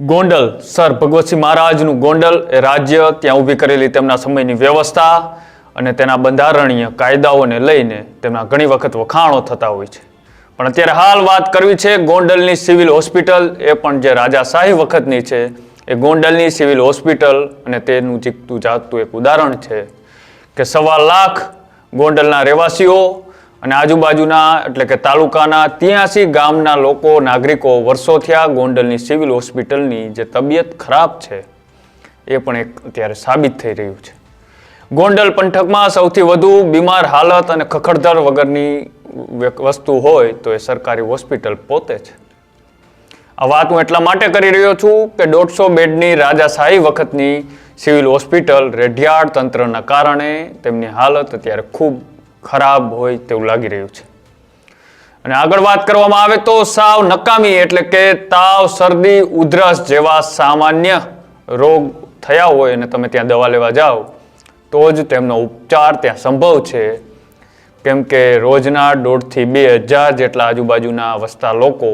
Gondal. Sir, Bhagwatsinh મહારાજનું ગોંડલ એ રાજ્ય ત્યાં ઊભી કરેલી તેમના સમયની વ્યવસ્થા અને તેના બંધારણીય કાયદાઓને લઈને તેમના ઘણી વખત વખાણો થતા હોય છે. પણ અત્યારે હાલ વાત કરવી છે ગોંડલની સિવિલ હોસ્પિટલ, એ પણ જે રાજાશાહી વખતની છે, એ ગોંડલની સિવિલ હોસ્પિટલ અને તેનું જીકતું જાગતું એક ઉદાહરણ છે કે સવા લાખ ગોંડલના રહેવાસીઓ અને આજુબાજુના, એટલે કે તાલુકાના ત્યાંસી ગામના લોકો, નાગરિકો વર્ષો થયા ગોંડલની સિવિલ હોસ્પિટલની જે તબિયત ખરાબ છે, એ પણ એક અત્યારે સાબિત થઈ રહ્યું છે. ગોંડલ પંથકમાં સૌથી વધુ બીમાર હાલત અને ખખડધાર વગરની વસ્તુ હોય તો એ સરકારી હોસ્પિટલ પોતે છે. આ વાત હું એટલા માટે કરી રહ્યો છું કે દોઢસો બેડની રાજાશાહી વખતની સિવિલ હોસ્પિટલ રેઢિયાળ તંત્રના કારણે તેમની હાલત અત્યારે ખૂબ ખરાબ હોય તેવું લાગી રહ્યું છે. અને આગળ વાત કરવામાં આવે તો સાવ નકામી એટલે કે તાવ, શરદી, ઉધરસ જેવા સામાન્ય રોગ થયા હોય અને તમે ત્યાં દવા લેવા જાઓ, તો જ તેમનો ઉપચાર ત્યાં સંભવ છે. કેમ કે રોજના દોઢથી બે હજાર જેટલા આજુબાજુના વસતા લોકો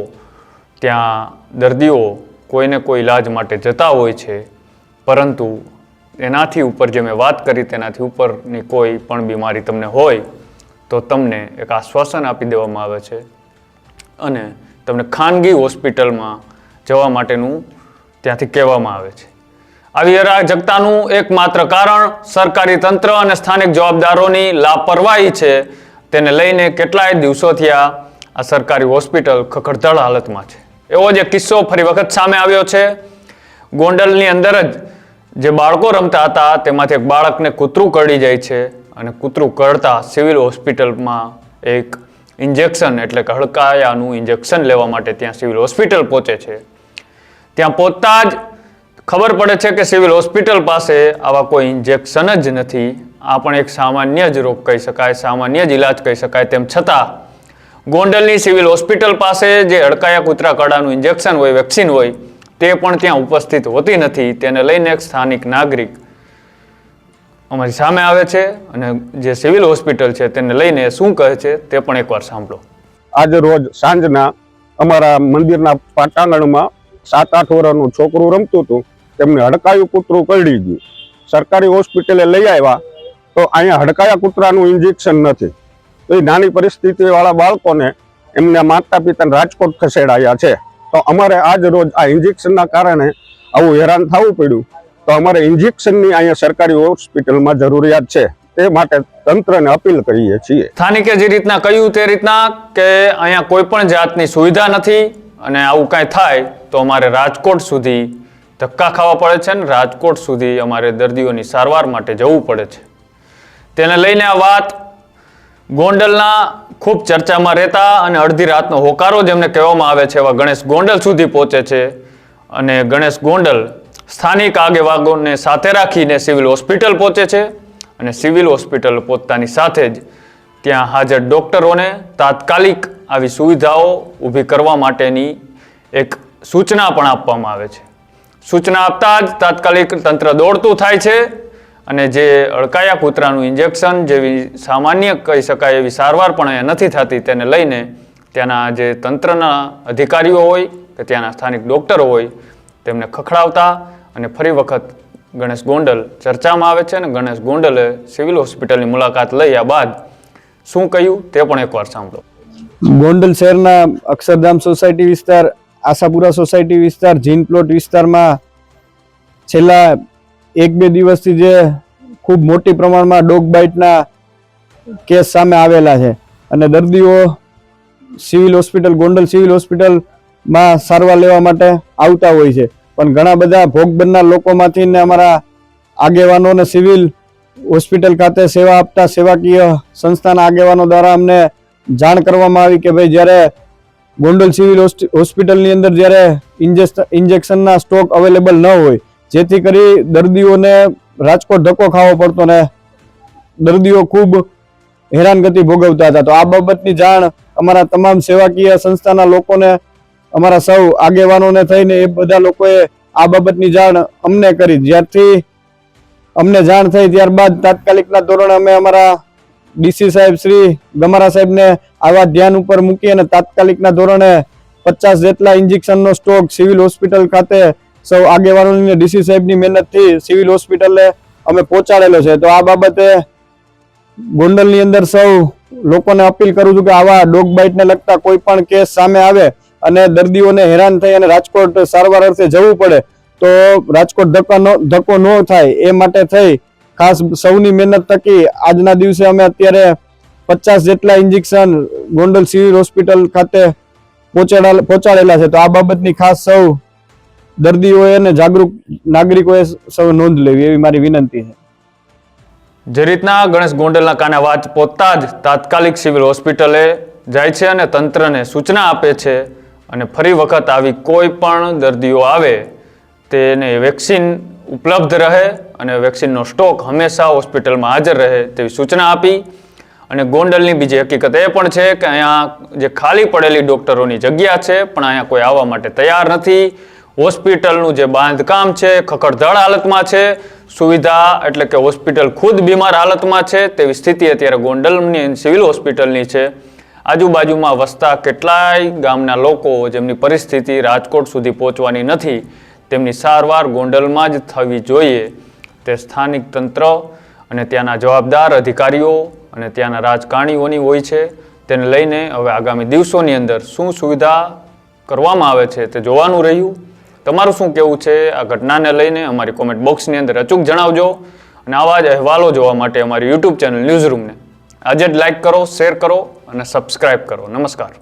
ત્યાં દર્દીઓ કોઈને કોઈ ઇલાજ માટે જતા હોય છે. પરંતુ એનાથી ઉપર જે મેં વાત કરી તેનાથી ઉપરની કોઈ પણ બીમારી તમને હોય તો તમને એક આશ્વાસન આપી દેવામાં આવે છે અને તમને ખાનગી હોસ્પિટલમાં જવા માટેનું ત્યાંથી કહેવામાં આવે છે. આવી અરાજકતાનું એકમાત્ર કારણ સરકારી તંત્ર અને સ્થાનિક જવાબદારોની લાપરવાહી છે. તેને લઈને કેટલાય દિવસોથી આ આ સરકારી હોસ્પિટલ ખખડધડ હાલતમાં છે. એવો જ એક કિસ્સો ફરી વખત સામે આવ્યો છે. ગોંડલની અંદર જ જે બાળકો રમતા હતા તેમાંથી એક બાળકને કૂતરું કરડી જાય છે. અને કૂતરું કરડતા સિવિલ હોસ્પિટલમાં એક ઇન્જેક્શન એટલે કે હડકાયાનું ઇન્જેક્શન લેવા માટે ત્યાં સિવિલ હોસ્પિટલ પહોંચે છે. ત્યાં પહોંચતા જ ખબર પડે છે કે સિવિલ હોસ્પિટલ પાસે આવા કોઈ ઇન્જેક્શન જ નથી. આ પણ એક સામાન્ય જ રોગ કહી શકાય, સામાન્ય જ ઇલાજ કહી શકાય. તેમ છતાં, ગોંડલની સિવિલ હોસ્પિટલ પાસે જે હડકાયા કૂતરા કડાનું ઇન્જેક્શન હોય, વેક્સિન હોય, તે પણ ત્યાં ઉપસ્થિત હોતી નથી. તેને લઈને એક સ્થાનિક નાગરિક અમારી સામે આવે છે અને જે સિવિલ હોસ્પિટલ છે તેને લઈને શું કહે છે તે પણ એકવાર સાંભળો. આજ રોજ સાંજના અમારા મંદિરના પાટાંગણમાં સાત આઠ વર્ષનું છોકરું રમતું હતું. તેમને હડકાયું કૂતરું કરડી ગયું સરકારી હોસ્પિટલે લઈ આવ્યા તો અહીંયા હડકાયા કૂતરાનું ઇન્જેક્શન નથી. તો એ નાની પરિસ્થિતિવાળા બાળકોને એમના માતા પિતાને રાજકોટ ખસેડાયા છે. તો અમારે આજ રોજ આ ઇન્જેક્શનના કારણે આવું હેરાન થવું પડ્યું. તો અમારે ઇન્જેક્શનની અહીંયા સરકારી હોસ્પિટલમાં જરૂરિયાત છે. તે માટે તંત્રને અપીલ કરીએ છીએ. સ્થાનિકે જે રીતના કહ્યું તે રીતના કે અહીંયા કોઈ પણ જાતની સુવિધા નથી અને આવું કાંઈ થાય તો અમારે રાજકોટ સુધી ધક્કા ખાવા પડે છે ને રાજકોટ સુધી અમારે દર્દીઓની સારવાર માટે જવું પડે છે. તેને લઈને આ વાત ગોંડલના ખૂબ ચર્ચામાં રહેતા અને અડધી રાતનો હોકારો જેમને કહેવામાં આવે છે એવા ગણેશ ગોંડલ સુધી પહોંચે છે અને ગણેશ ગોંડલ સ્થાનિક આગેવાનોને સાથે રાખીને સિવિલ હોસ્પિટલ પહોંચે છે અને સિવિલ હોસ્પિટલ પહોંચતાની સાથે જ ત્યાં હાજર ડૉક્ટરોને તાત્કાલિક આવી સુવિધાઓ ઊભી કરવા માટેની એક સૂચના પણ આપવામાં આવે છે. સૂચના આપતા જ તાત્કાલિક તંત્ર દોડતું થાય છે અને જે અડકાયા કૂતરાનું ઇન્જેક્શન જેવી સામાન્ય કહી શકાય એવી સારવાર પણ અહીંયા નથી થતી તેને લઈને ત્યાંના જે તંત્રના અધિકારીઓ હોય કે ત્યાંના સ્થાનિક ડૉક્ટરો હોય તેમને ખખડાવતા અને ફરી વખત ગણેશ ગોંડલ ચર્ચામાં આવે છે અને ગણેશ ગોંડલે સિવિલ હોસ્પિટલની મુલાકાત લઈ બાદ શું કહ્યું તે પણ એકવાર સાંભળો. ગોંડલ શહેરના અક્ષરધામ સોસાયટી વિસ્તાર, આશાપુરા સોસાયટી વિસ્તાર, જીન પ્લોટ વિસ્તારમાં છેલ્લા એક બે દિવસથી જે ખૂબ મોટી પ્રમાણમાં ડોગ બાઇટના કેસ સામે આવેલા છે અને દર્દીઓ સિવિલ હોસ્પિટલ, ગોંડલ સિવિલ હોસ્પિટલમાં સારવાર લેવા માટે આવતા હોય છે. પણ ઘણા બધા ભોગ બનનાર લોકોમાંથી ને અમારા આગેવાનો અને સિવિલ હોસ્પિટલ ખાતે સેવા આપતા સેવાકીય સંસ્થાના આગેવાનો દ્વારા અમને જાણ કરવામાં આવી કે ભાઈ જ્યારે ગોંડલ સિવિલ હોસ્પિટલની અંદર જ્યારે ઇન્જેક્શનના સ્ટોક અવેલેબલ ન હોય, જેથી કરી દર્દીઓને રાજકોટ ધક્કો ખાવો પડતો ને દર્દીઓ ખૂબ હેરાનગતિ ભોગવતા હતા. તો આ બાબતની જાણ અમારા તમામ સેવાકીય સંસ્થાના લોકોને અમારા સૌ આગેવાનોને થઈને એ બધા લોકોએ આ બાબતની જાણ અમને કરી. જ્યારથી અમને જાણ થઈ ત્યારબાદ તાત્કાલિકના ધોરણે અમે અમારા ડીસી સાહેબ શ્રી ગમારા સાહેબને આવા ધ્યાન ઉપર મૂકી અને તાત્કાલિકના ધોરણે પચાસ જેટલા ઇન્જેક્શનનો સ્ટોક સિવિલ હોસ્પિટલ ખાતે સૌ આગેવાનોની ડીસી સાહેબની મહેનતથી સિવિલ હોસ્પિટલે અમે પહોંચાડેલો છે. તો આ બાબતે ગોંડલની અંદર સૌ લોકોને અપીલ કરું છું કે આવા ડોગ બાઇટને લગતા કોઈ પણ કેસ સામે આવે અને દર્દીઓને હેરાન થઈ અને રાજકોટ સારવાર અર્થે જવું પડે, તો રાજકોટ ધક્કા ધક્કો ન થાય એ માટે થઈ ખાસ સૌની મહેનત થકી આજના દિવસે અમે અત્યારે પચાસ જેટલા ઇન્જેક્શન ગોંડલ સિવિલ હોસ્પિટલ ખાતે પહોંચાડેલા પહોંચાડેલા છે. તો આ બાબતની ખાસ સૌ દર્દીઓએ અને જાગૃત નાગરિકોએ સૌ નોંધ લેવી એવી મારી વિનંતી છે. જે રીતના ગણેશ ગોંડલના કાને વાત પોતા જ તાત્કાલિક સિવિલ હોસ્પિટલે જાય છે અને તંત્રને સૂચના આપે છે અને ફરી વખત આવી કોઈ પણ દર્દીઓ આવે, તેને વેક્સિન ઉપલબ્ધ રહે અને વેક્સિનનો સ્ટોક હંમેશા હોસ્પિટલમાં હાજર રહે તેવી સૂચના આપી. અને ગોંડલની બીજી હકીકત એ પણ છે કે અહીંયા જે ખાલી પડેલી ડૉક્ટરોની જગ્યા છે, પણ અહીંયા કોઈ આવવા માટે તૈયાર નથી. હોસ્પિટલનું જે બાંધકામ છે, ખખડધડ હાલતમાં છે, સુવિધા એટલે કે હોસ્પિટલ ખુદ બીમાર હાલતમાં છે, તેવી સ્થિતિ અત્યારે ગોંડલની સિવિલ હોસ્પિટલની છે. આજુબાજુમાં વસતા કેટલાય ગામના લોકો જેમની પરિસ્થિતિ રાજકોટ સુધી પહોંચવાની નથી, તેમની સારવાર ગોંડલમાં જ થવી જોઈએ. તે સ્થાનિક તંત્ર અને ત્યાંના જવાબદાર અધિકારીઓ અને ત્યાંના રાજકારણીઓની હોય છે. તેને લઈને હવે આગામી દિવસોની અંદર શું સુવિધા કરવામાં આવે છે તે જોવાનું રહ્યું. તમારું શું કહેવું છે આ ઘટનાને લઈને? અમારી કોમેન્ટ બોક્સની અંદર અચૂક જણાવજો. અને આવા જ અહેવાલો જોવા માટે અમારી યુટ્યુબ ચેનલ ન્યૂઝ રૂમને આજે જ લાઈક કરો શેર કરો. અને સબસ્ક્રાઈબ કરો. નમસ્કાર.